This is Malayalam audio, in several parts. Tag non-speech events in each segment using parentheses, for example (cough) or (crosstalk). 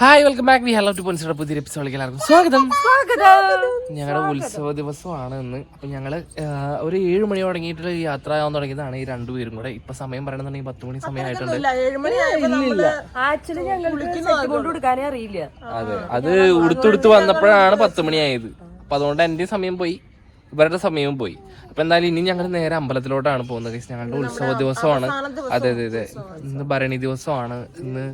Hi welcome back we hello to പൊൻസിയുടെ പുതിയ എപ്പിസോഡിലേക്ക് എല്ലാവർക്കും സ്വാഗതം. ഞങ്ങളുടെ ഉത്സവ ദിവസമാണ് ഇന്ന്. അപ്പം ഞങ്ങൾ ഒരു ഏഴ് മണി തുടങ്ങിയിട്ട് യാത്ര ആവാൻ തുടങ്ങിയതാണ് ഈ രണ്ടുപേരും കൂടെ. ഇപ്പൊ സമയം പറയണമെന്നുണ്ടെങ്കിൽ പത്ത് മണി സമയമായിട്ടുണ്ട് അതെ അത് ഉടുത്തുടുത്ത് വന്നപ്പോഴാണ് പത്ത് മണിയായത് അപ്പൊ അതുകൊണ്ട് എന്റെ സമയം പോയി. ഇവരുടെ സമയവും പോയി. അപ്പൊ എന്തായാലും ഇനി ഞങ്ങൾ നേരെ അമ്പലത്തിലോട്ടാണ് പോകുന്നത്. ഞങ്ങളുടെ ഉത്സവ ദിവസമാണ്. അതെ അതെ അതെ. ഇന്ന് ഭരണി ദിവസമാണ്. ഇന്ന്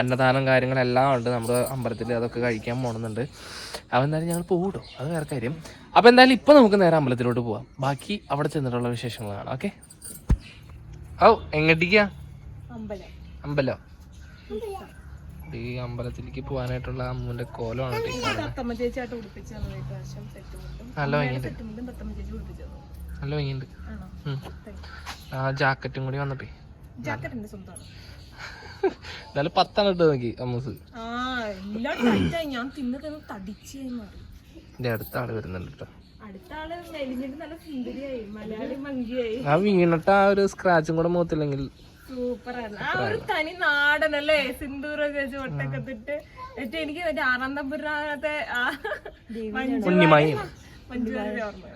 അന്നദാനം കാര്യങ്ങളെല്ലാം ഉണ്ട്. നമ്മുടെ അമ്പലത്തിൽ അതൊക്കെ കഴിക്കാൻ പോകണമെന്നുണ്ട് അപ്പോൾ എന്തായാലും ഞങ്ങൾ പോകട്ടോ അത് വേറെ കാര്യം. അപ്പോൾ എന്തായാലും ഇപ്പോൾ നമുക്ക് നേരെ അമ്പലത്തിലോട്ട് പോവാം. ബാക്കി അവിടെ ചെന്നിട്ടുള്ള വിശേഷങ്ങൾ കാണാം. ഓക്കെ? ഓ എങ്ങോട്ടേക്കാ? അമ്പലം. ഈ അമ്പലത്തിലേക്ക് പോകാനായിട്ടുള്ള അമ്മുവിന്റെ കോലമാണ്. നല്ല ഭംഗിയുണ്ട്. നല്ല ഭംഗിയുണ്ട്. ആ ജാക്കറ്റും കൂടി വന്നപ്പേ. എന്നാലും പത്താണ് ഇട്ട് നോക്കി അമ്മസ്. ഞാൻ തിന്ന് തിന്ന് തടിച്ച് മാറി എന്റെ അടുത്ത ആൾ വരുന്നുണ്ട് കേട്ടോ ആ വീണിട്ട് ആ ഒരു സ്ക്രാച്ചും കൂടെ മുഖത്തില്ലെങ്കിൽ സൂപ്പറാണ് ആ ഒരു തനി നാടനല്ലേ സിന്ദൂറൊക്കെ വെച്ച് ഒട്ടൊക്കെ ഇട്ടിട്ട് എന്നിട്ട് എനിക്ക് മറ്റേ ആറാം തമ്പുരാനത്തെ ആ മഞ്ജു ഉണ്ണിമായി. മഞ്ജുവാരിയുടെ ഓർമ്മ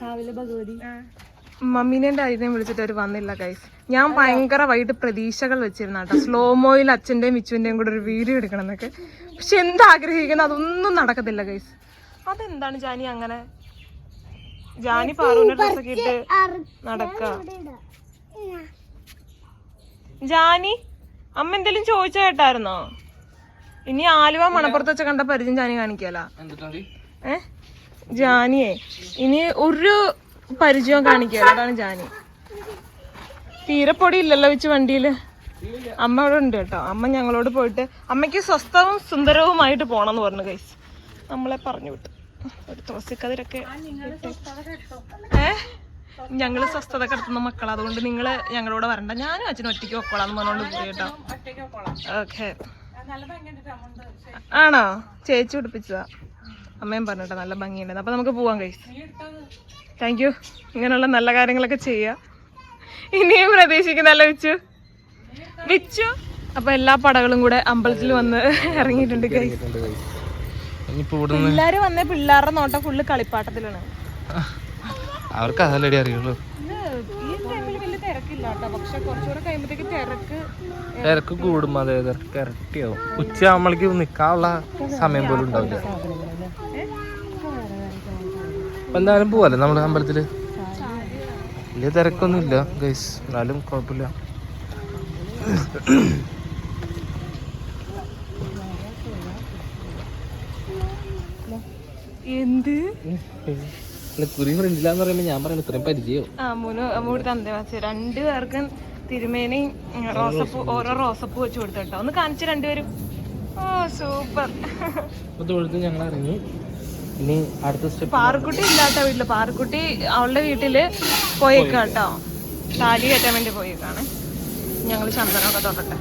കാവിലെ ഭഗവതി. മമ്മീനെ ഡാഡിനെയും വിളിച്ചിട്ട് അവർ വന്നില്ല ഗൈസ് ഞാൻ ഭയങ്കര വൈകിട്ട് പ്രതീക്ഷകൾ വെച്ചിരുന്ന കേട്ടോ. സ്ലോമോയിൽ അച്ഛന്റെയും മിച്ചുവിന്റെയും കൂടെ ഒരു വീഡിയോ എടുക്കണം എന്നൊക്കെ പക്ഷെ എന്താഗ്രഹിക്കുന്നു അതൊന്നും നടക്കത്തില്ല ഗൈസ് അതെന്താണ് ജാനി അങ്ങനെ? ജാനി പാറുവിന്റെ ഡ്രസ്സൊക്കെ ഇട്ട് നടക്ക? ജാനി അമ്മ എന്തെങ്കിലും ചോദിച്ച കേട്ടായിരുന്നോ? ഇനി ആലുവ മണപ്പുറത്ത് വെച്ച കണ്ട പരിചയം ജാനി കാണിക്കല ഏ? ജാനിയെ. ഇനി ഒരു പരിചയവും കാണിക്കുക അതാണ് ജാനി. തീരെ പൊടി ഇല്ലല്ലോ വെച്ച് വണ്ടിയിൽ. അമ്മ അവിടെ ഉണ്ട് കേട്ടോ. അമ്മ ഞങ്ങളോട് പോയിട്ട് അമ്മയ്ക്ക് സ്വസ്ഥവും സുന്ദരവുമായിട്ട് പോകണം എന്ന് പറഞ്ഞു കൈസ് നമ്മളെ പറഞ്ഞു വിട്ടു. ഒരു തുളസിക്കതിരൊക്കെ ഏ? ഞങ്ങൾ സ്വസ്ഥത കിടത്തുന്ന മക്കളാ. അതുകൊണ്ട് നിങ്ങൾ ഞങ്ങളോട് വരണ്ട. ഞാനും അച്ഛനും ഒറ്റയ്ക്ക് ഒക്കോളാന്ന് പറഞ്ഞോണ്ട് പോയി കേട്ടോ. ഓക്കെ ആണോ? ചേച്ചി പിടിപ്പിച്ചതാ. അമ്മയും പറഞ്ഞിട്ടോ നല്ല ഭംഗിയുണ്ട്. അപ്പൊ നമുക്ക് പോവാൻ കഴിച്ചു താങ്ക് യു ഇങ്ങനെയുള്ള നല്ല കാര്യങ്ങളൊക്കെ ചെയ്യാ. ഇനിയും പ്രതീക്ഷിക്കുന്നല്ല വിച്ചു? വിച്ചു? അപ്പൊ എല്ലാ പടകളും കൂടെ അമ്പലത്തിൽ വന്ന് ഇറങ്ങിയിട്ടുണ്ട് പിള്ളേര് വന്ന പിള്ളേരുടെ നോട്ടം ഫുള്ള് കളിപ്പാട്ടത്തിലാണ്. അവർക്ക് അതല്ലേ അറിയുള്ളൂ. തിരക്ക് കൂടും അതെ തിരക്ക് ഇരട്ടിയാവും. നമ്മൾക്ക് നിക്കാനുള്ള സമയം പോലും ഉണ്ടാവില്ല. എന്തായാലും പോവല്ലേ നമ്മുടെ അമ്പലത്തിൽ? വലിയ തിരക്കൊന്നും ഇല്ല ഗൈസ് എന്നാലും കുഴപ്പമില്ല. എന്ത്? കുറി ഫ്രണ്ടിലാന്ന് പറയുമ്പോ ഞാൻ പറയുന്നത് ഇത്രയും പരിചയോ മൂന്ന് തന്തേ വെച്ച്. രണ്ടു പേർക്കും തിരുമേനി ഉം, റോസപ്പൂ ഓരോ റോസപ്പൂ വെച്ച് കൊടുത്തോ ഒന്ന് കാണിച്ചു രണ്ടുപേരും. ഓ സൂപ്പർ. അപ്പൊ തൊഴുത്ത് ഞങ്ങൾ ഇറങ്ങി ഇനി അടുത്ത സ്റ്റെപ്പ് പാറുക്കുട്ടി ഇല്ലാത്ത വീട്ടിൽ പാറക്കുട്ടി അവളുടെ വീട്ടിൽ പോയേക്കാട്ടോ. താലി കയറ്റാൻ വേണ്ടി പോയേക്കാണ്. ഞങ്ങൾ ചന്ദനമൊക്കെ തൊട്ടട്ടെ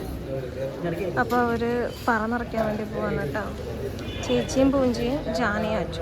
അപ്പൊ അവർ പറ നിറയ്ക്കാൻ വേണ്ടി പോവാണ് കേട്ടോ. ചേച്ചിയും പൂഞ്ചിയും ജാനിയും അച്ചു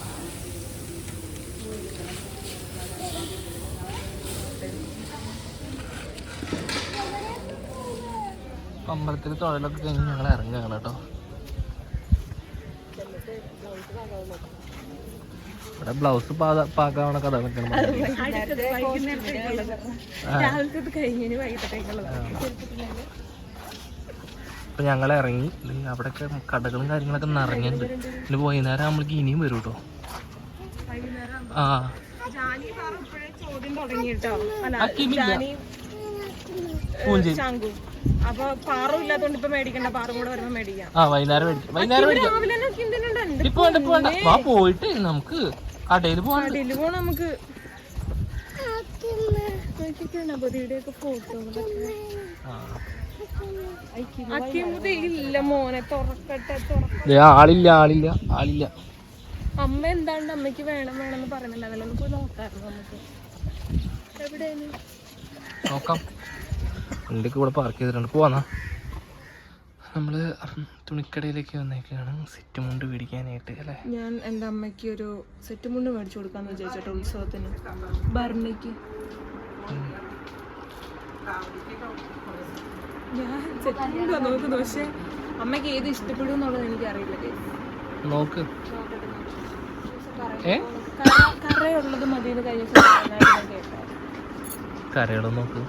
അമ്പലത്തിൽ തൊഴിലൊക്കെ കഴിഞ്ഞ് ഞങ്ങൾ ഇറങ്ങുകയാണ് കേട്ടോ. ഇവിടെ ബ്ലൗസ് പാകാവണ കഥ രാവിലത്തെ കഴിഞ്ഞ് വൈകിട്ടത്തേക്കുള്ളതാണ് അപ്പൊ ഞങ്ങൾ ഇറങ്ങി. അല്ലെങ്കിൽ അവിടെയൊക്കെ കടകളും കാര്യങ്ങളൊക്കെ നിറഞ്ഞിട്ടുണ്ട്. ഇനി വൈകുന്നേരം നമ്മൾക്ക് ഇനിയും വരും കേട്ടോ. ആ. ചോദ്യം തുടങ്ങി കേട്ടോ അല്ല അപ്പൊ പാറും ഇല്ലാത്തോണ്ട് ഇപ്പൊ മേടിക്കണ്ട. പാറും കൂടെ വരുമ്പോ മേടിക്കാം. ആ വൈകുന്നേരം മേടിക്കാം. വൈകുന്നേരം മേടിക്കാം. രാവിലെ തന്നെ എന്തിനുണ്ട് ഇപ്പൊ വേണ്ട ഇപ്പൊ വേണ്ട. വാ പോയിട്ട് നമുക്ക് കടയിൽ പോവാൻ കടയിൽ പോണം നമുക്ക്. ഇല്ല മോനെ തുറക്കട്ടെ ആളില്ല ആളില്ല ആളില്ല. അമ്മ എന്താണ്ട് അമ്മയ്ക്ക് വേണം വേണം എന്ന് പറയുന്നുണ്ടാവില്ല ഒന്ന് പോയി നോക്കാറുണ്ട് നമുക്ക്. എവിടെയാണ്? നോക്കാം. വണ്ടിയൊക്കെ ഇവിടെ പാർക്ക് ചെയ്തിട്ടുണ്ട്. പോവാന്നാ? നമ്മൾ തുണിക്കടയിലേക്ക് വന്നേക്കാണ്. സെറ്റ് മുണ്ട് മേടിക്കാനായിട്ട് അല്ലേ? ഞാൻ എന്റെ അമ്മയ്ക്ക് ഒരു സെറ്റ് മുണ്ട് മേടിച്ചു കൊടുക്കാന്ന് വിചാരിച്ചോട്ടെ ഉത്സവത്തിന്. ഭരണിക്ക്. ഞാൻ സെറ്റ് മുണ്ട് നോക്കുന്നു. പക്ഷെ അമ്മയ്ക്ക് ഏത് ഇഷ്ടപ്പെടും എന്നുള്ളത് എനിക്ക് അറിയില്ല നോക്ക്. കറയുള്ളത് മതി കഴിഞ്ഞിട്ട് കഴിഞ്ഞ കേട്ടോ. കരയുടെ നോക്ക്.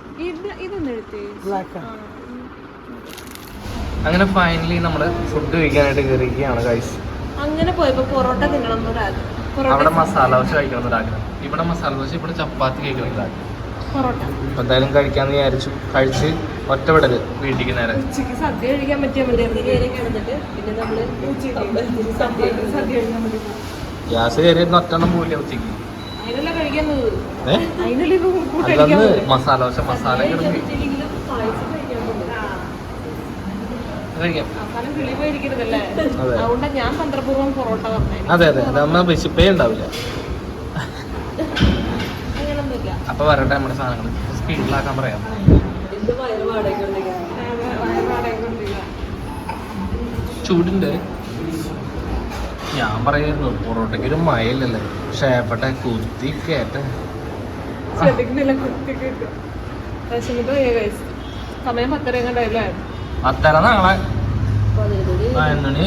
അങ്ങനെ ഫൈനലി നമ്മൾ ഫുഡ് കഴിക്കാനായിട്ട് കയറിയിരിക്കുകയാണ് കഴിച്ച് അങ്ങനെ പോയപ്പോ പൊറോട്ട തിന്നണം അവിടെ മസാല ദോശ കഴിക്കണം എന്നൊരാഗ്രഹം ഇവിടെ മസാല ദോശ ഇവിടെ ചപ്പാത്തി കഴിക്കണം എന്നൊരാഗ്രഹം അപ്പൊ എന്തായാലും കഴിക്കാന്ന് വിചാരിച്ചു. കഴിച്ച് ഒറ്റപ്പെടൽ വീട്ടിലേക്ക് നേരെ. ഉച്ചയ്ക്ക് സദ്യ കഴിക്കാൻ ഗ്യാസ് കയറിയിരുന്ന ഒറ്റെണ്ണം പോവില്ല ഉച്ചയ്ക്ക് അതിനല്ല കഴിക്കാൻ ഏ അതിനല്ലേ ഇപ്പൊ കൂട്ട് അല്ലന്ന് മസാല ദോശ മസാല കിടന്ന് അതെ. അതെ അതെ. നമ്മ വിശപ്പേ ഉണ്ടാവില്ല. അപ്പൊ വരട്ടെ നമ്മുടെ സാധനങ്ങൾ സ്പീഡിലാക്കാൻ പറയാം. ചൂടുണ്ട്. ഞാൻ പറയുന്നു പൊറോട്ടയ്ക്ക് ഒരു മയല്ലല്ലേ ഷേപ്പട്ടെ കുത്തി കേട്ട. സമയം പത്തര കണ്ടല്ലേ പത്തര നാളെ. പതിനൊന്ന്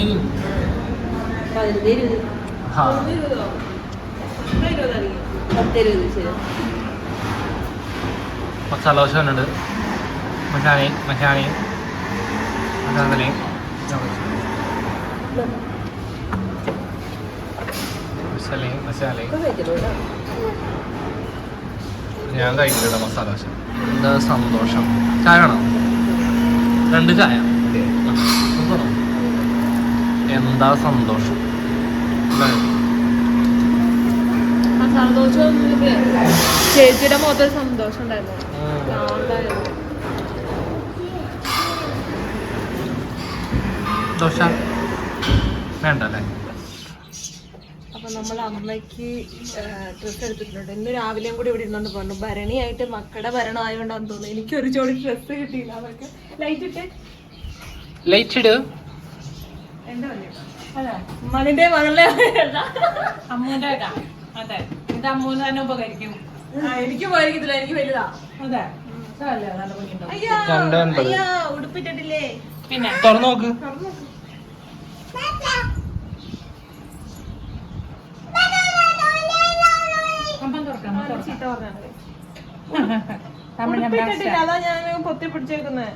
മസാല ദോശ വന്നിട്ടുണ്ട്. മസാലയും മസാലയും. മസാലയും മസാലയും. മസാലയും ഞാൻ കഴിക്കില്ല മസാല ദോശ. എന്താ സന്തോഷം? ചായ വേണം? രണ്ട് ചായ. എന്താ സന്തോഷം? ചേച്ചിയുടെ മുഖത്തൊരു സന്തോഷം ഉണ്ടായിരുന്നു. ദോശ. വേണ്ട അല്ലേ? നമ്മൾ അമ്മയ്ക്ക് ഡ്രസ്സ് എടുത്തിട്ടുണ്ട്. ഇന്ന് രാവിലെയും കൂടി ഇവിടെ ഇരുന്നോണ്ട് പറഞ്ഞു. ഭരണിയായിട്ട് മക്കളുടെ ഭരണം ആയതുകൊണ്ടാന്ന് തോന്നുന്നു. എനിക്ക് ഒരു ജോഡി ഡ്രസ്സ് കിട്ടിയില്ല. അവർക്ക് ലൈറ്റ് ഇട്ടേ. ലൈറ്റ് ഇട്. വല്ലേ മകന്റെ മകളുടെ അമ്മൂന്റെ അതെ. ഇത് അമ്മൂന്ന് തന്നെ ഉപകരിക്കും. എനിക്ക് ഉപകരിക്കത്തില്ല. എനിക്ക് വലുതാ. അതെ. അയ്യാ ഉടുപ്പിട്ടിട്ടില്ലേ? പിന്നെ? തുറന്നു നോക്ക് കമ്പം ചീത്ത പറഞ്ഞാണ് (laughs) തമിഴ് ഉടുപ്പിട്ടിട്ടില്ല അതാ ഞാൻ പൊത്തി പിടിച്ചേക്കുന്നത്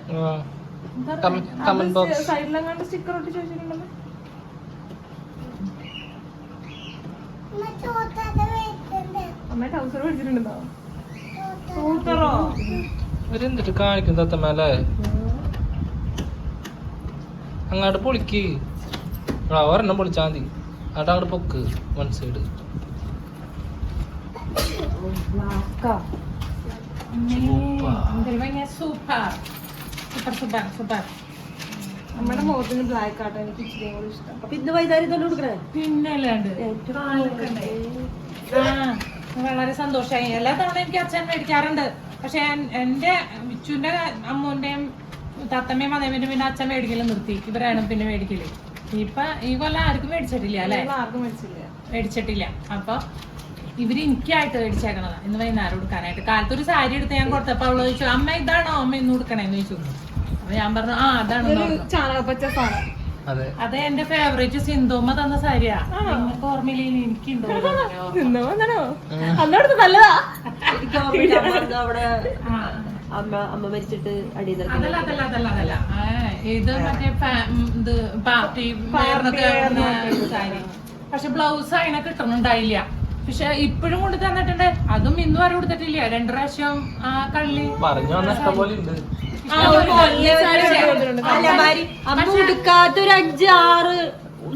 സൈഡിലെങ്ങാണ്ട് സ്റ്റിക്കർ അമ്മ ഇവരെന്തിട്ട് കാണിക്കും തത്തമ്മല്ലേ അങ്ങോട്ട് പൊളിക്ക്. ആ ഒരെണ്ണം പൊളിച്ചാ മതി. അങ്ങോട്ട് അങ്ങോട്ട് പൊക്ക് വൺ സൈഡ് എന്തൊരു ഭംഗിയാ. സൂപ്പർ സൂപ്പർ സൂപ്പർ സൂപ്പർ നമ്മുടെ മുഖത്തിന് ബ്ലാക്ക് ആട്ടോ. എനിക്ക് ഇച്ചിരി കൂടി ഇഷ്ടം. അപ്പൊ ഇന്ന് വൈകുന്നേരം തന്നെ കൊടുക്കണേ? പിന്നെ അല്ലാണ്ട്. വളരെ സന്തോഷമായി. എല്ലാ തവണ എനിക്ക് അച്ഛൻ മേടിക്കാറുണ്ട്. പക്ഷെ എന്റെ വിച്ചുവിന്റെ അമ്മൂന്റെയും തത്തമ്മയും അതേപോലെ പിന്നെ അച്ഛൻ മേടിക്കൽ നിർത്തി. ഇവരാണ് പിന്നെ മേടിക്കൽ. ഇപ്പൊ ഈ കൊല്ലം ആർക്കും മേടിച്ചിട്ടില്ല അല്ലെ? ആർക്കും മേടിച്ചില്ല. മേടിച്ചിട്ടില്ല. അപ്പൊ ഇവർ എനിക്കായിട്ട് മേടിച്ചേക്കണതാ. ഇന്ന് വൈകുന്നേരം കൊടുക്കാനായിട്ട്. കാലത്ത് ഒരു സാരി എടുത്ത് ഞാൻ കൊടുത്തപ്പോ അവൾ ചോദിച്ചു അമ്മ ഇതാണോ? അമ്മ ഇന്ന് കൊടുക്കണേന്ന് ചോദിച്ചു. അപ്പൊ ഞാൻ പറഞ്ഞു ആ അതാണ് അതെ. അത് എന്റെ ഫേവറേറ്റ് സിന്ധുമ്മ തന്ന സാരിയാ. നിങ്ങൾക്ക് ഓർമ്മയില്ലേ? എനിക്കുണ്ടോ? (laughs) നല്ലതാ. അമ്മ അവിടെ അമ്മ അമ്മ മരിച്ചിട്ട് അടിയിൽ അതല്ല അതല്ല അതല്ല അതല്ല. ഇത് മറ്റേ ഇത് പാർട്ടി സാരി. പക്ഷെ ബ്ലൗസ് അതിനെ കിട്ടുന്നുണ്ടായില്ല പക്ഷെ ഇപ്പോഴും കൊണ്ട് തന്നിട്ടുണ്ട്. അതും ഇന്നും ആരും കൊടുത്തിട്ടില്ല. രണ്ടു പ്രാവശ്യം ആ കള്ളി. പറഞ്ഞു വന്ന ഇഷ്ടം പോലെ ഉണ്ട്. ഒരു വലിയ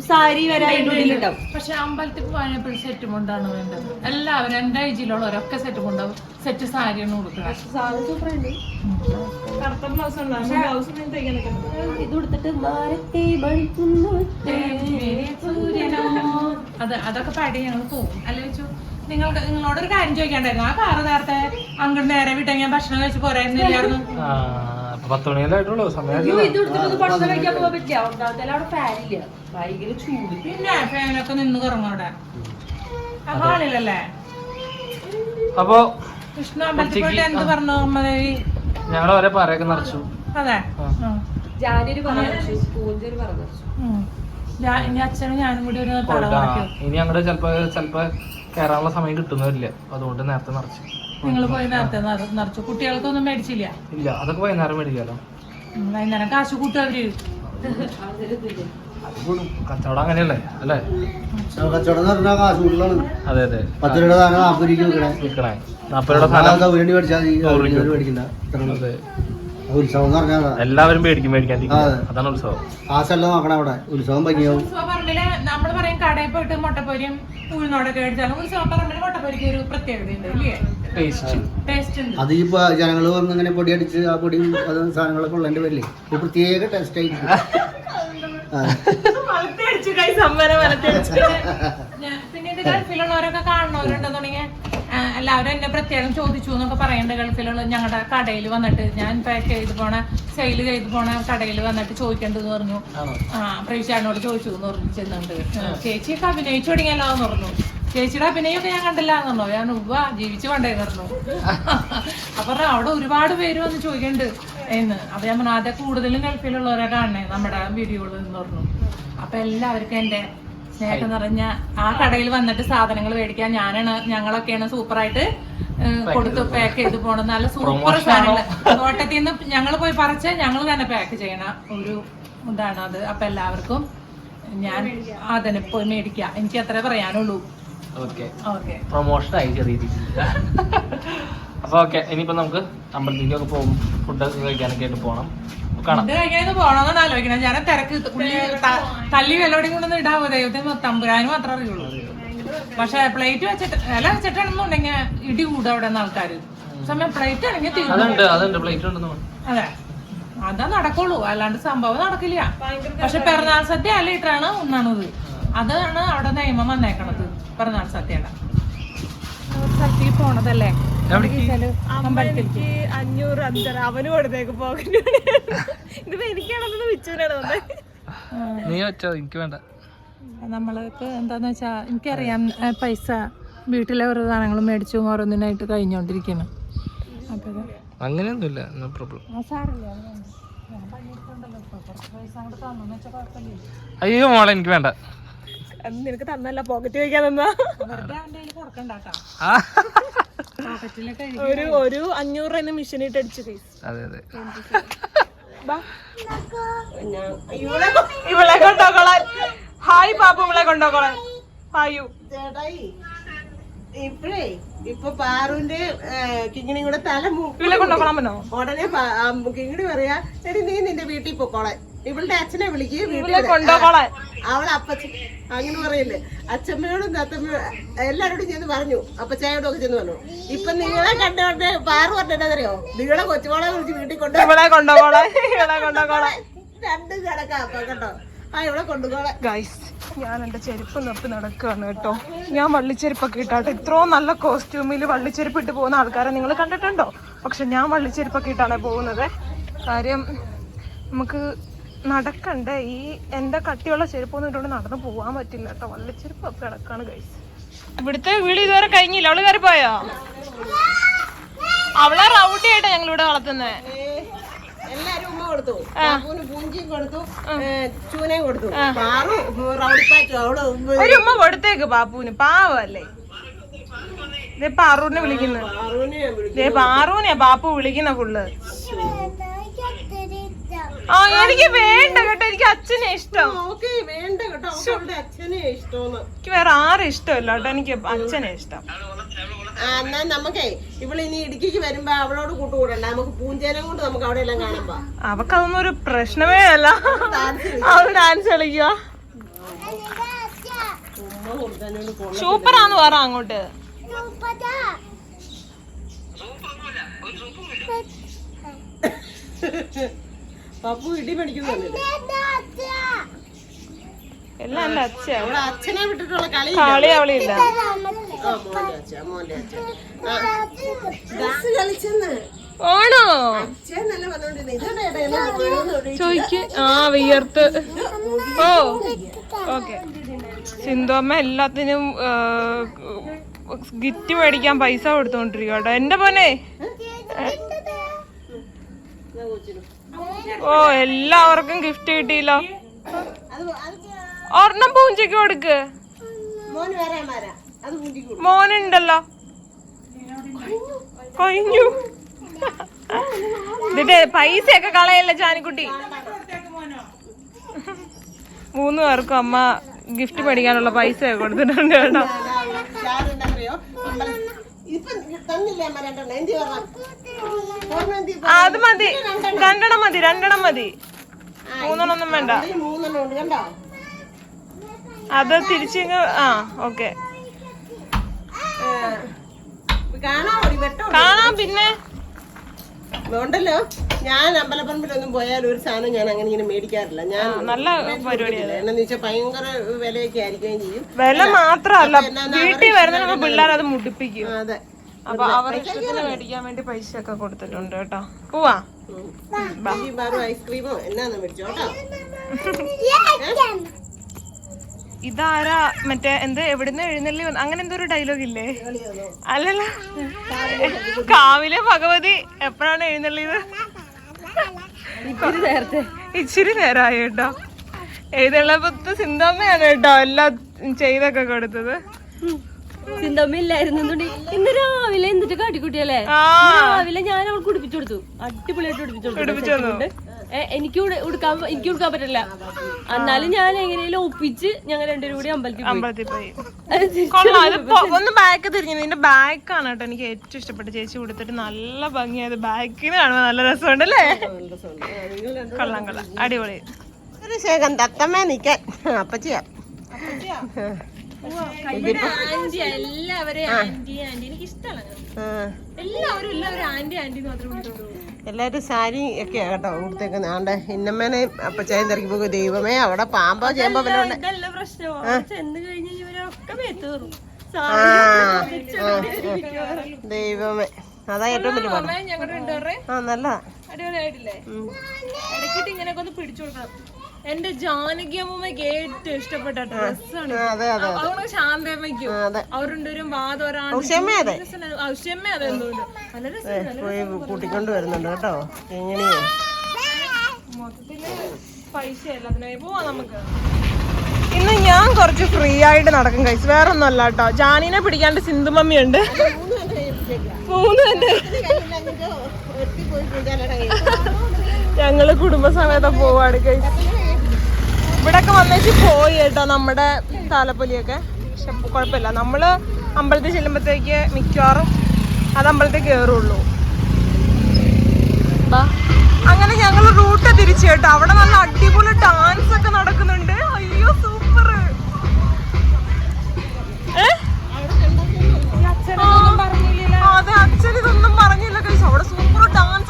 സാരി വരെ ഉള്ളിലുണ്ടാവും പക്ഷെ അമ്പലത്തിൽ പോയപ്പോഴും സെറ്റ് കൊണ്ടാണ് വേണ്ടത്. എല്ലാവരും എന്റെ ഒരൊക്കെ സെറ്റ് കൊണ്ടാവും. സെറ്റ് സാരിയാണ് കൊടുക്കുന്നത്. മാരത്തെ മണിക്കുന്നു സൂര്യനോ അത് അതൊക്കെ പാടി ഞങ്ങൾ പോകും അല്ലെ വെച്ചു? നിങ്ങൾക്ക് നിങ്ങളോടൊരു കാര്യം ചോദിക്കണ്ടായിരുന്നു. ആ കാറ് നേരത്തെ അങ്ങോട്ട് നേരെ വിട്ടെങ്കിൽ ഞാൻ ഭക്ഷണം കഴിച്ച് പോരായിരുന്നില്ലായിരുന്നു? പത്ത് മണിയല്ലേ ആയിട്ടുള്ളൂ സമയം പിന്നെ ഫാനൊക്കെ നിന്ന് ഹാളിലല്ലേ? അപ്പൊ വിഷ്ണു അമ്പലത്തിൽ പോയിട്ട് എന്ത് പറഞ്ഞു? ഞങ്ങൾ ഒരേ പറയൊക്കെ നിറച്ചു. അതെ. പറഞ്ഞു പറഞ്ഞു ഇനി അച്ഛനും ഞാനും കൂടി ഒരു ഇനി അങ്ങോട്ട് ചെലപ്പോ ചെലപ്പോ കേറാനുള്ള സമയം കിട്ടുന്നില്ല അതുകൊണ്ട് നേരത്തെ നിറച്ചു. നിങ്ങൾ പോയി നേരത്തെ നിറച്ചു. കുട്ടികൾക്കൊന്നും മേടിച്ചില്ല? ഇല്ല അതൊക്കെ വൈകുന്നേരം മേടിക്കാലോ. വൈകുന്നേരം കാശ് കൂട്ടും അവർ. കച്ചവടം അങ്ങനെയല്ലേ അല്ലേ? അതെ അതെ. പത്ത് രൂപ നാൽപ്പത് വിൽക്കണേ. നാപ്പത് രൂപയുടെ സാധനം നൂറ് അതെ. ഉത്സവം എന്ന് പറഞ്ഞാൽ അതാ. എല്ലാവരും മേടിക്കും മേടിക്കാൻ അതെ. അതാണ് ഉത്സവം. ആ സ്ഥലം നോക്കണം അവിടെ. ഉത്സവം ഭംഗിയാവും. നമ്മൾ പറയും കടയിൽ പോയിട്ട് മുട്ടപ്പൊരിയും ഉഴുന്നോടൊക്കെ മേടിച്ചാലും മുട്ടപ്പൊരിക്ക് ഒരു ടേസ്റ്റ് ടേസ്റ്റ് ഉണ്ട്. അത് ഈ ജനങ്ങൾ വന്ന് ഇങ്ങനെ പൊടി അടിച്ച് ആ പൊടി അത് സാധനങ്ങളൊക്കെ ഉള്ളതിന്റെ പേരില്ലേ ഒരു പ്രത്യേക ടേസ്റ്റ് ആയിരിക്കും. (laughs) ആ. വളർത്തിയടിച്ചു കൈ സമ്മനം വളർത്തിയടിച്ചു ഞാൻ- പിന്നെ ഇത് ഗൾഫിലുള്ളവരൊക്കെ കാണുന്നവരുണ്ടെന്നുണ്ടെങ്കിൽ എല്ലാവരും എന്നെ പ്രത്യേകം ചോദിച്ചു എന്നൊക്കെ പറയേണ്ട ഗൾഫിലുള്ള ഞങ്ങളുടെ കടയിൽ വന്നിട്ട്. ഞാൻ പാക്ക് ചെയ്ത് പോണ സെയിൽ ചെയ്ത് പോണ കടയിൽ വന്നിട്ട് ചോദിക്കേണ്ടതെന്ന് പറഞ്ഞു. ആ പ്രവിശാനോട് ചോദിച്ചു എന്ന് പറഞ്ഞു ചെന്നുണ്ട് ചേച്ചിയൊക്കെ അഭിനയിച്ചു തുടങ്ങിയല്ലോ എന്ന് പറഞ്ഞു. ചേച്ചിയുടെ അഭിനയമൊക്കെ ഞാൻ കണ്ടില്ല എന്ന് പറഞ്ഞു. ഞാൻ ഉവ്വ ജീവിച്ചു കൊണ്ടേന്ന് പറഞ്ഞു. (laughs) അപ്പൊ അവിടെ ഒരുപാട് പേര് വന്ന് ചോദിക്കുന്നുണ്ട് എന്ന്. അപ്പൊ ഞാൻ പറഞ്ഞു അതെ കൂടുതലും ഗൾഫിലുള്ളവരെ കാണണേ നമ്മുടെ വീഡിയോകൾ എന്ന് പറഞ്ഞു. അപ്പൊ എല്ലാവർക്കും എന്റെ സ്നേഹം നിറഞ്ഞ ആ കടയിൽ വന്നിട്ട് സാധനങ്ങൾ മേടിക്കാൻ ഞാനാണ് ഞങ്ങളൊക്കെയാണ് സൂപ്പറായിട്ട് കൊടുത്ത് പാക്ക് ചെയ്ത് പോണത്. നല്ല സൂപ്പർ സാധനങ്ങൾ തോട്ടത്തിൽ നിന്ന് ഞങ്ങൾ പോയി പറിച്ച് ഞങ്ങൾ തന്നെ പാക്ക് ചെയ്യണ ഒരു ഇതാണ് അത്. അപ്പൊ എല്ലാവർക്കും ഞാൻ അതിനെ പോയി മേടിക്കാം. എനിക്ക് അത്രേ പറയാനുള്ളൂ. പ്രൊമോഷൻ ആയി ചെറിയ രീതിയിൽ. (laughs) അപ്പൊ ഓക്കെ ഇനിയിപ്പോ നമുക്ക് അമ്പലത്തിലേക്കൊക്കെ പോകും. ഫുഡ് കഴിക്കാനൊക്കെ ആയിട്ട് പോകണം കാണാം. ഇത് കഴിഞ്ഞാൽ പോകണമെന്നാണ് ആലോചിക്കണം. ഞാൻ തിരക്ക് തല്ലി വെല്ലോടിയും കൊണ്ടൊന്നും ഇടാവോ? ദൈവത്തിന് തമ്പുരാനും മാത്രമേ അറിയുള്ളൂ. പക്ഷെ പ്ലേറ്റ് വെച്ചിട്ട് ഇല വെച്ചിട്ടാണെന്നുണ്ടെങ്കിൽ ഇടി കൂടും അവിടെ നിന്ന് ആൾക്കാർ സമയം പ്ലേറ്റ് ആണെങ്കിൽ തീർന്നു അതുണ്ട് അതുണ്ട്. പ്ലേറ്റ് ഉണ്ടെന്ന് അതെ. അതാ നടക്കുള്ളൂ. അല്ലാണ്ട് സംഭവം നടക്കില്ല. പക്ഷെ പിറന്നാൾ സദ്യ അലയിട്ടാണ് ഉണ്ണണത് അതാണ് അവിടെ നിയമം വന്നേക്കണത്. പിറന്നാൾ സദ്യയുടെ. സദ്യ പോണതല്ലേ? അമ്പലത്തിൽ. എനിക്ക് അഞ്ഞൂറ് അഞ്ചര അവന് കൊടുത്തേക്ക് പോകണ്ട. ഇതിപ്പോ എനിക്കാണെന്ന് വിച്ചുവിനാണ് നീ വെച്ചോ എനിക്ക് വേണ്ട. നമ്മൾക്ക് എന്താന്ന് വെച്ചാ എനിക്കറിയാം പൈസ വീട്ടിലെ ഓരോ സാധനങ്ങളും മേടിച്ചു ഓരോന്നിനായിട്ട് കഴിഞ്ഞോണ്ടിരിക്കണം അപ്പൊ അങ്ങനെയൊന്നുമില്ല നോ പ്രോബ്ലം സാരമില്ല ഞാൻ പണിയെടുക്കണ്ടല്ലോ കുറച്ച് പൈസ അങ്ങോട്ട് തന്നെന്ന് വെച്ചാൽ അയ്യോ മോളെ എനിക്ക് വേണ്ട. അന്ന് നിനക്ക് തന്നല്ല പോക്കറ്റ് വയ്ക്കാൻ തന്നാ ഒരു ഒരു അഞ്ഞൂറ് രൂപ മെഷീനിട്ട് അടിച്ചു അതെ അതെ. ഇവളെ കൊണ്ടോക്കോളാൻ. ഹായ് പാപ്പ ഇവളെ കൊണ്ടോക്കോളാൻ. ഹായു ഇപ്പഴേ ഇപ്പൊ പാറുവിന്റെ കിങ്ങിണി കൂടെ തല മൂക്കിലെ കൊണ്ടോക്കോളാൻ ഉടനെ കിങ്ങിണി പറയാ എടി നീ നിന്റെ വീട്ടിൽ പൊക്കോളെ ഇവളുടെ അച്ഛനെ വിളിക്ക് കൊണ്ടോകളാൻ അവളെ അപ്പച്ചൻ അങ്ങനെ പറയില്ലേ. അച്ഛമ്മയോടും തത്തമ്മ എല്ലാരോടും ചെന്ന് പറഞ്ഞു. അപ്പച്ചായോടും ഒക്കെ ചെന്ന് പറഞ്ഞു. ഇപ്പൊ നിങ്ങളെ കണ്ടോണ്ട് പാറ പറഞ്ഞറിയോ നിങ്ങളെ കൊച്ചുമോളെ വിളിച്ച് വീട്ടിൽ കൊണ്ട് കൊണ്ടുപോകളെ കൊണ്ടോകളാൻ രണ്ടും കിടക്കാം അപ്പൊ കേട്ടോ. ആ ഇവിടെ കൊണ്ടുപോകളെ ഗൈസ് ഞാൻ എന്റെ ചെരുപ്പ് നിർത്തി നടക്കുകയാണ് കേട്ടോ. ഞാൻ വള്ളിച്ചെരുപ്പൊക്കെ ഇട്ടാട്ടെ. ഇത്രയും നല്ല കോസ്റ്റ്യൂമിൽ വള്ളിച്ചെരുപ്പ് ഇട്ട് പോകുന്ന ആൾക്കാരെ നിങ്ങൾ കണ്ടിട്ടുണ്ടോ? പക്ഷെ ഞാൻ വള്ളിച്ചെരുപ്പൊക്കെ ഇട്ടാണ് പോകുന്നത്. കാര്യം നമുക്ക് നടക്കണ്ടേ? ഈ എന്റെ കട്ടിയുള്ള ചെരുപ്പൊന്നും ഇട്ടുകൊണ്ട് നടന്നു പോകാൻ പറ്റില്ല കേട്ടോ. വള്ളിച്ചെരുപ്പൊക്കെ കിടക്കാണ് കഴിച്ച് ഇവിടുത്തെ വീട് ഇതുവരെ കഴിഞ്ഞില്ല. അവൾ കയറി പോയോ? അവളെ റൗഡി ആയിട്ടാ ഞങ്ങൾ ഇവിടെ വളർത്തുന്നത് എല്ലാരും ഉമ്മ കൊടുത്തു. പൂഞ്ചിയും കൊടുത്തു. ചൂനയും കൊടുത്തു. ഒരു ഉമ്മ കൊടുത്തേക്ക് പാപ്പൂന് പാവല്ലേ? ദേ പാറൂനെ വിളിക്കുന്നു. പാറൂനെയാ ബാപ്പു ദേ പാറൂനെ പാപ്പു വിളിക്കുന്ന ഫുള്ള് ആ എനിക്ക് വേണ്ട കേട്ടോ എനിക്ക് അച്ഛനെ ഇഷ്ടം. ഓക്കെ വേണ്ട കേട്ടോ അവളുടെ അച്ഛനെ ഇഷ്ടമെന്ന് എനിക്ക് വേറെ ആരും ഇഷ്ടമല്ല കേട്ടോ എനിക്ക് അച്ഛനെ ഇഷ്ടം. ആ എന്നാ നമുക്കേ ഇവളിനി ഇനി ഇടുക്കിക്ക് വരുമ്പോ അവളോട് കൂട്ടുകൂടണ്ട. നമുക്ക് പൂഞ്ചേനം കൊണ്ട് നമുക്ക് അവിടെ എല്ലാം കാണാൻ അവക്കതൊന്നും ഒരു പ്രശ്നമേ അല്ല. അവൾ ഡാൻസ് കളിക്കുക സൂപ്പറാന്ന് പറ അങ്ങോട്ട്. (laughs) (laughs) പപ്പു ഇടി മേടിക്കുന്നുണ്ട് എല്ലാം അച്ഛ. അവിടെ അച്ഛനെ വിട്ടിട്ടുള്ള കളി കളി അവളില്ല. ഒഴി- ചോയ്ക്ക് ആ വിയർത്ത്. ഓ. ഓക്കെ. സിന്ധുമ്മ എല്ലാത്തിനും ഗിറ്റ് മേടിക്കാൻ പൈസ കൊടുത്തോണ്ടിരിക്കട്ടോ കേട്ടോ. എന്റെ പോനെ. ഓ എല്ലാവർക്കും ഗിഫ്റ്റ് കിട്ടിയില്ലോ. ഒരെണ്ണം പൂഞ്ചയ്ക്ക് കൊടുക്ക്. മോനുണ്ടല്ലോ. കഴിഞ്ഞു ഇതിന്റെ ഒക്കെ കളയല്ലേ ചാനിക്കുട്ടി? മൂന്ന് പേർക്കും അമ്മ ഗിഫ്റ്റ് മേടിക്കാനുള്ള പൈസയൊക്കെ കൊടുത്തിട്ടുണ്ട് കേട്ടോ. അത് മതി. രണ്ടെണ്ണം. മതി രണ്ടെണ്ണം മതി. മൂന്നെണ്ണം ഒന്നും വേണ്ട. അത് തിരിച്ചിങ്ങ് ആ ഓക്കെ. കാണാം പിന്നെ. ഉണ്ടല്ലോ ഞാൻ അമ്പലപ്പറമ്പിലൊന്നും പോയാൽ ഒരു സാധനം ഞാൻ അങ്ങനെ ഇങ്ങനെ മേടിക്കാറില്ല. ഞാൻ നല്ല പരിപാടിയാണ്. എന്നാന്ന് വെച്ചാൽ ഭയങ്കര വിലയൊക്കെ ആയിരിക്കുകയും ചെയ്യും. വില മാത്രമല്ല വീട്ടിൽ പിള്ളേർ അത് മുടിപ്പിക്കും. അതെ. അപ്പൊ അവർ ഇഷ്ടത്തിന് മേടിക്കാൻ വേണ്ടി പൈസ ഒക്കെ കൊടുത്തിട്ടുണ്ട് കേട്ടോ. പോവാ. ഐസ്ക്രീമോ എന്നാന്ന് മേടിച്ചോ കേട്ടോ? ഇതാരാ? മറ്റേ എന്ത്? എവിടുന്ന് എഴുന്നള്ളി വന്ന അങ്ങനെ എന്തോ ഒരു ഡയലോഗ് ഇല്ലേ? അല്ലല്ല. കാവിലെ ഭഗവതി എപ്പോഴാണ് എഴുന്നള്ളിയത്? നേരത്തെ ഇച്ചിരി നേരമായി കേട്ടോ. എഴുന്നള്ളപ്പത്ത് സിന്തമ്മയാണ് കേട്ടോ എല്ലാം ചെയ്തൊക്കെ കൊടുത്തത്. ഇന്ന് രാവിലെ എന്നിട്ട് കാട്ടിക്കുട്ടിയല്ലേ? രാവിലെ ഞാൻ അവൾ കുടിപ്പിച്ചു കൊടുത്തു. അടിപൊളിയായിട്ട് കുടിപ്പിച്ചു കൊടുത്തു. എനിക്ക് ഉട- ഉടുക്കാൻ എനിക്ക് ഉടുക്കാൻ പറ്റില്ല. എന്നാലും ഞാൻ എങ്ങനെയാലും ഒപ്പിച്ച് ഞങ്ങൾ രണ്ടുപേരും കൂടി അമ്പലത്തിൽ പോയി. അമ്പലത്തിൽ പോയി. ഒന്ന് ബാക്ക് തിരിഞ്ഞു. നിന്റെ ബാക്കാണ് കേട്ടോ എനിക്ക് ഏറ്റവും ഇഷ്ടപ്പെട്ട ചേച്ചി കൊടുത്തിട്ട് നല്ല ഭംഗിയായത്. ബാക്കിന് കാണുമ്പോൾ നല്ല രസമുണ്ട് അല്ലേ? കൊള്ളാം കൊള്ളാം. അടിപൊളി. ഒരു ശേഖം തത്തമ്മ നിക്കാൻ അപ്പച്ചിയാ. ആന്റി എല്ലാവരെയും ആന്റി ആന്റി. എനിക്ക് ഇഷ്ടമാണ് ആ. എല്ലാവരും എല്ലാവരും ആന്റി ആന്റി മാത്രം എല്ലാരും സാരി ഒക്കെയാ കേട്ടോ കൊടുത്തേക്കുന്നത് ആണ്ടെ ഇന്നമ്മേനെ അപ്പച്ചായം തിരക്കി പോകും ദൈവമേ അവിടെ പാമ്പോ ചേമ്പോ വല്ല ദൈവമേ അതാ ഏറ്റവും വലിയ പാടം. ആ നല്ലതാ ഇങ്ങനെയൊക്കെ ഒന്ന് പിടിച്ചു കൊടുക്കണം. എന്റെ ജാനകി അമ്മയ്ക്ക് ഏറ്റവും ഇഷ്ടപ്പെട്ട ഡ്രസ്സാണ് ആ, അതെ അതെ അതുകൊണ്ട് ശാന്തമ്മയ്ക്കും അവരുണ്ടൊരു വാദം ക്ഷമ അതെ? ക്ഷമ അതെ എന്തുകൊണ്ട് നല്ല കൂട്ടിക്കൊണ്ട് വരുന്നുണ്ട് കേട്ടോ. എങ്ങനെയാ? മൊത്തത്തിൽ പൈസ എല്ലാത്തിനായി പോവാ നമുക്ക്. ഇന്ന് ഞാൻ കുറച്ച് ഫ്രീ ആയിട്ട് നടക്കും കഴിച്ചു വേറെ ഒന്നും അല്ല കേട്ടോ. ജാനീനെ പിടിക്കാണ്ട് സിന്ധു മമ്മി ഉണ്ട് മൂന്ന് ഞങ്ങൾ കുടുംബസമേതം പോവാണ് കഴിച്ച് ഇവിടൊക്കെ വന്നേച്ച് പോയി കേട്ടോ നമ്മുടെ താലപ്പൊലിയൊക്കെ. പക്ഷെ കുഴപ്പമില്ല. നമ്മൾ അമ്പലത്തിൽ ചെല്ലുമ്പോഴത്തേക്ക് മിക്കവാറും അത് അമ്പലത്തിൽ കയറുള്ളൂ അങ്ങനെ ഞങ്ങൾ റൂട്ട് തിരിച്ചു കേട്ടോ. അവിടെ നല്ല അടിപൊളി ഡാൻസ് ഒക്കെ നടക്കുന്നുണ്ട്. അയ്യോ സൂപ്പർ അതെ അച്ഛൻ ഇതൊന്നും പറഞ്ഞില്ല അവിടെ സൂപ്പർ ഡാൻസ്